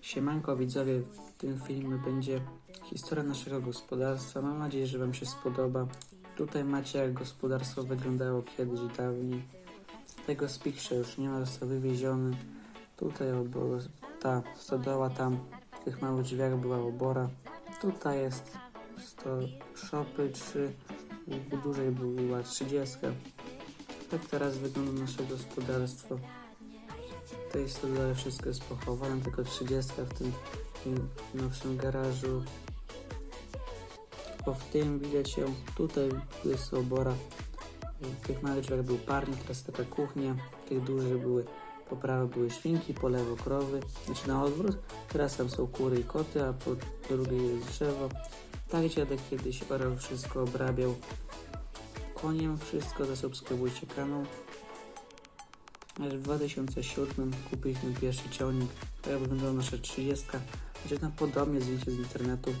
Siemanko widzowie, w tym filmie będzie historia naszego gospodarstwa. Mam nadzieję, że Wam się spodoba. Tutaj macie jak gospodarstwo wyglądało kiedyś dawniej. Tego spikrza już nie ma, został wywieziony. Tutaj obo, ta stodoła tam w tych małych drzwiach była obora. Tutaj jest 100 szopy, 3, dłużej była 30. Tak teraz wygląda nasze gospodarstwo. W tej stodole wszystko jest pochowane, tylko 30 w tym y, nowszym garażu. O w tym widać ją, tutaj jest obora. W tych małych drzwiach był parnik, teraz taka kuchnia. W tych dużych były po prawo były świnki, po lewo krowy, znaczy na odwrót. Teraz tam są kury i koty, a po drugiej jest drzewo. Tak dziadek kiedyś orał wszystko, obrabiał koniem wszystko, zasubskrybujcie kanał. Aż w 2007 kupiliśmy pierwszy ciągnik. Tak wyglądała nasza 30. Chociaż na podobnie zdjęcie z internetu.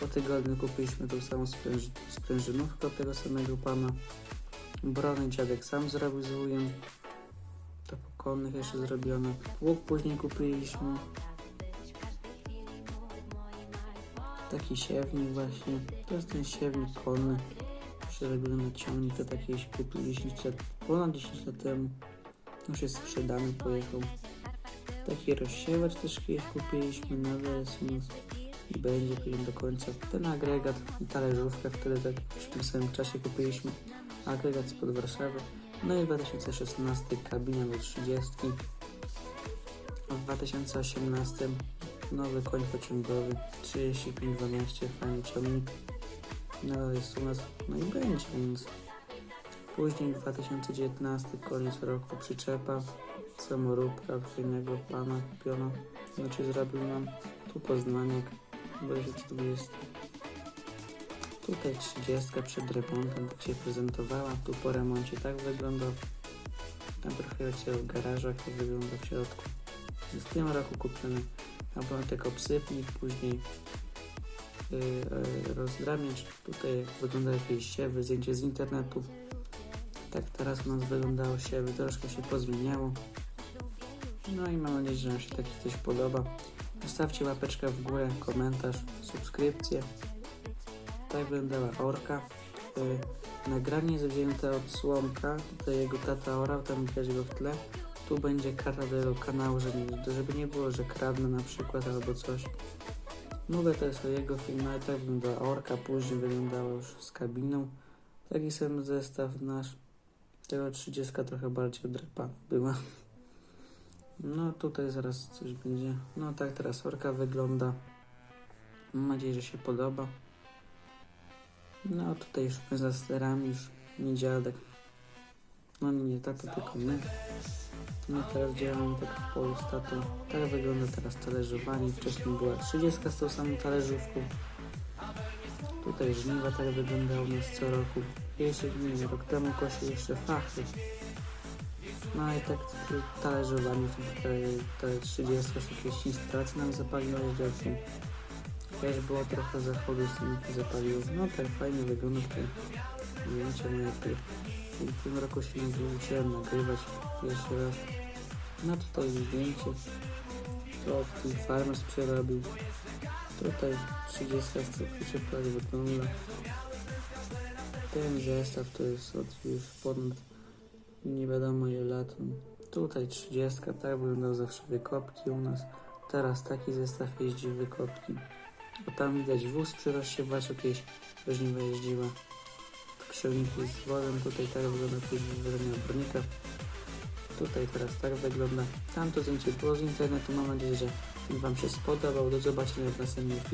Po tygodniu kupiliśmy tą samą spręż sprężynówkę od tego samego pana. Brony dziadek sam zrobił z wujem. To po konnych jeszcze zrobione. Łuk później kupiliśmy. Taki siewnik właśnie. To jest ten siewnik konny. Przerobiony ciągnik. To taki się kupił 10 lat, ponad 10 lat temu. Już jest sprzedany, pojechał. Taki rozsiewacz też kiedyś kupiliśmy na wesnu i będzie później do końca. Ten agregat i talerzówkę wtedy tak w tym samym czasie kupiliśmy. Agregat spod Warszawy. No i w 2016 kabina do 30. A w 2018 nowy koń pociągowy 3512, fajny ciągnik. Nadal jest u nas, no i będzie, więc Później 2019, koniec roku, przyczepa, samoróbka fajnego pana kupiona. Znaczy zrobił nam tu Poznaniak, 2020. Tutaj 30 przed remontem, tak się prezentowała. Tu po remoncie tak wygląda. Tam trochę leciał w garażu, jak to wygląda w środku. W tym roku kupiony na początek obsypnik, później yy, rozdrabniacz. Tutaj wygląda jakieś siewy, zdjęcie z internetu. Tak teraz u nas wyglądało się, troszkę się pozmieniało. No i mam nadzieję, że Wam się taki coś podoba. Zostawcie łapeczkę w górę, komentarz, subskrypcję. Tak wyglądała orka. Yy, nagranie jest wzięte od Słomka. Tutaj jego tata orał, tam widać go w tle. Tu będzie karta do jego kanału, żeby, żeby nie było, że kradnę na przykład albo coś. Mówię to jest o jego filmie, ale tak wyglądała orka, później wyglądała już z kabiną. Taki sam zestaw nasz. Tego 30 trochę bardziej odrepa była. No tutaj zaraz coś będzie. No tak teraz orka wygląda. Mam nadzieję, że się podoba. No tutaj już my za sterami, już nie dziadek. No nie tata, tylko my. No teraz działamy tak w polu z tatą. Tak wygląda teraz talerzowanie. Wcześniej była 30 z tą samą talerzówką. Tutaj żniwa tak wyglądało u nas co roku. Jeszcze nie, rok temu kosił jeszcze fachy. No i tak talerzowanie, to te, te 30 jakieś instalacje nam zapaliło jeździorkiem. Też było trochę zachodu tym zapaliło. No tak fajnie wygląda tutaj zdjęcie moje. I w tym roku się nie wyuczyłem nagrywać pierwszy raz. No tutaj zdjęcie. To ten farmer przerobił. Tutaj 30 przyczepa wygląda. Ten zestaw to jest od już ponad nie wiadomo ile lat. Tutaj 30, tak wyglądał zawsze wykopki u nas. Teraz taki zestaw jeździ wykopki. Bo tam widać wóz przy rozsiewaczu kiedyś żniwa jeździła. Krzywniki z wozem, tutaj tak wygląda wywodzenie obornika. Tutaj teraz tak wygląda. Tamto zdjęcie było z internetu. Mam nadzieję, że Wam się spodobał. Do zobaczenia w następnym filmie.